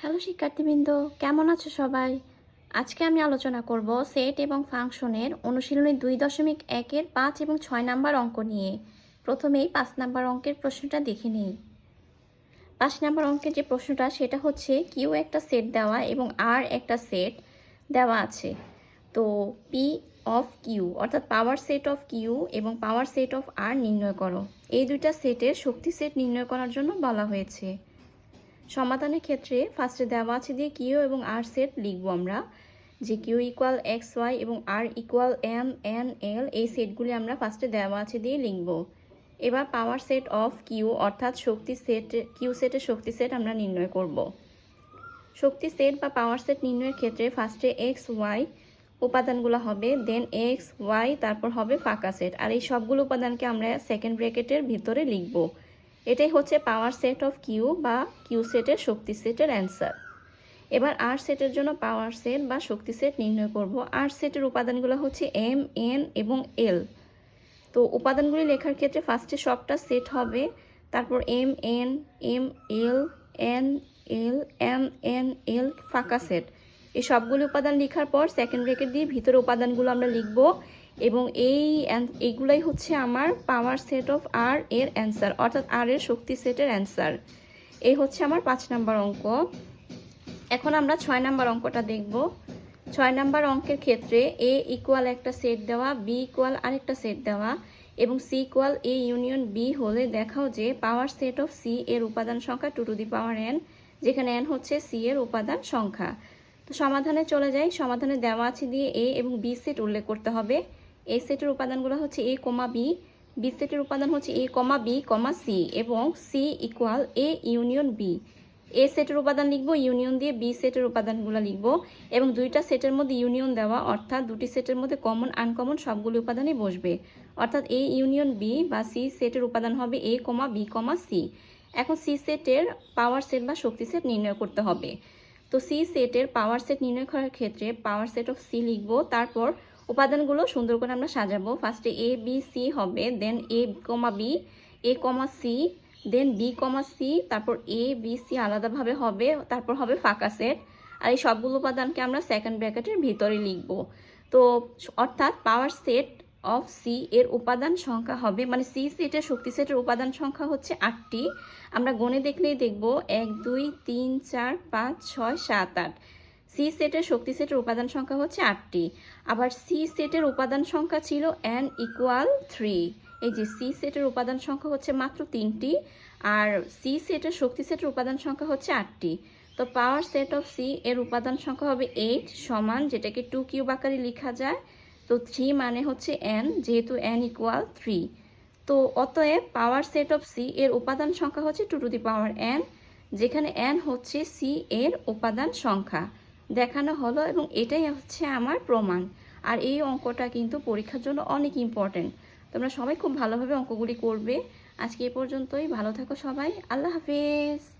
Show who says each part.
Speaker 1: Hello শিক্ষার্থীবৃন্দ, কেমন আছো সবাই? আজকে আমি আলোচনা করব সেট এবং ফাংশনের অনুশীলনী দুই দশমিক একের পাঁচ এবং ছয় নাম্বার অঙ্ক নিয়ে। প্রথমেই পাঁচ নাম্বার অঙ্কের প্রশ্নটা দেখে নিই। পাঁচ নাম্বার অঙ্কের যে প্রশ্নটা, সেটা হচ্ছে কিউ একটা সেট দেওয়া এবং আর একটা সেট দেওয়া আছে। তো পি অফ কিউ অর্থাৎ পাওয়ার সেট অফ কিউ এবং পাওয়ার সেট অফ আর নির্ণয় করো। এই দুইটা সেটের শক্তি সেট নির্ণয় করার জন্য বলা হয়েছে। সমাধানের ক্ষেত্রে ফার্স্টে দেওয়া আছে দিয়ে কিউ এবং আর সেট লিখব আমরা, যে কিউ ইকুয়াল এক্স ওয়াই এবং R equal M N L এই সেটগুলি আমরা ফার্স্টে দেওয়া আছে দিয়ে লিখব। এবার পাওয়ার সেট অফ কিউ অর্থাৎ শক্তি সেট কিউ সেটের শক্তি সেট আমরা নির্ণয় করব। শক্তি সেট বা পাওয়ার সেট নির্ণয়ের ক্ষেত্রে ফার্স্টে এক্স ওয়াই উপাদানগুলো হবে দেন এক্স ওয়াই তারপর হবে ফাঁকা সেট আর এই সবগুলো উপাদানকে আমরা সেকেন্ড ব্র্যাকেটের ভিতরে লিখব। এটাই হচ্ছে পাওয়ার সেট অফ কিউ বা কিউ সেটের শক্তি সেটের অ্যান্সার এবার আর সেটের জন্য পাওয়ার সেট বা শক্তি সেট নির্ণয় করব। আর সেটের উপাদানগুলো হচ্ছে এম এন এবং এল তো উপাদানগুলি লেখার ক্ষেত্রে ফার্স্টে সবটা সেট হবে, তারপর M N M L N L M N L ফাঁকা সেট এই সবগুলি উপাদান লেখার পর সেকেন্ড ব্রেকেট দিয়ে ভিতরে উপাদানগুলো আমরা লিখব এবং এই এইগুলাই হচ্ছে আমার পাওয়ার সেট অফ আর এর অ্যান্সার অর্থাৎ আর এর শক্তি সেটের অ্যান্সার এই হচ্ছে আমার পাঁচ নাম্বার অঙ্ক। এখন আমরা ছয় নাম্বার অঙ্কটা দেখব। ছয় নাম্বার অঙ্কের ক্ষেত্রে এ ইকুয়াল একটা সেট দেওয়া বি ইকুয়াল আরেকটা সেট দেওয়া এবং C equal A union B হলে দেখাও যে পাওয়ার সেট অফ সি এর উপাদান সংখ্যা two to the power N যেখানে এন হচ্ছে সি এর উপাদান সংখ্যা। তো সমাধানে চলে যাই। সমাধানে দেওয়া আছে দিয়ে এ এবং বি সেট উল্লেখ করতে হবে। এ সেটের উপাদানগুলো হচ্ছে এ কমা বি বি সেটের উপাদান হচ্ছে A comma B comma C এবং C equal A union B A সেটের উপাদান লিখব ইউনিয়ন দিয়ে বি সেটের উপাদানগুলো লিখব এবং দুইটা সেটের মধ্যে ইউনিয়ন দেওয়া, অর্থাৎ দুটি সেটের মধ্যে কমন আনকমন সবগুলি উপাদানই বসবে। অর্থাৎ এ ইউনিয়ন বি বা সি সেটের উপাদান হবে A comma B comma C এখন সি সেটের পাওয়ার সেট বা শক্তি সেট নির্ণয় করতে হবে। তো সি সেটের পাওয়ার সেট নির্ণয় করার ক্ষেত্রে পাওয়ার সেট অফ সি লিখব, তারপর উপাদানগুলো সুন্দর করে আমরা সাজাবো। ফার্স্টে এ বি সি হবে then A comma B A comma C then B comma C তারপর এ বি সি আলাদাভাবে হবে, তারপর হবে ফাঁকা সেট আর এই সবগুলো উপাদানকে আমরা সেকেন্ড ব্র্যাকেটের ভিতরে লিখব। তো অর্থাৎ পাওয়ার সেট অফ সি এর উপাদান সংখ্যা হবে মানে সি সেটের শক্তি সেটের উপাদান সংখ্যা হচ্ছে আটটি। আমরা গণে দেখলেই দেখব, এক, দুই, তিন, চার, পাঁচ, ছয়, সাত, আট। সি সেটের শক্তি সেটের উপাদান সংখ্যা হচ্ছে আটটি। আবার সি সেটের উপাদান সংখ্যা ছিল এন ইকুয়াল থ্রি এই যে সি সেটের উপাদান সংখ্যা হচ্ছে মাত্র তিনটি, আর সি সেটের শক্তি সেটের উপাদান সংখ্যা হচ্ছে আটটি। তো পাওয়ার সেট অফ সি এর উপাদান সংখ্যা হবে এইট সমান, যেটাকে টু কিউব আকারে লেখা যায় তো থ্রি মানে হচ্ছে এন যেহেতু এন ইকুয়াল থ্রি তো অতএব পাওয়ার সেট অফ সি এর উপাদান সংখ্যা হচ্ছে two to the power N যেখানে এন হচ্ছে সি এর উপাদান সংখ্যা। দেখানো হলো এবং এটাই হচ্ছে আমার প্রমাণ। আর এই অঙ্কটা কিন্তু পরীক্ষার জন্য অনেক ইম্পর্ট্যান্ট তোমরা সবাই খুব ভালোভাবে অঙ্কগুলি করবে। আজকে এ পর্যন্তই। ভালো থাকো সবাই। আল্লাহ হাফেজ।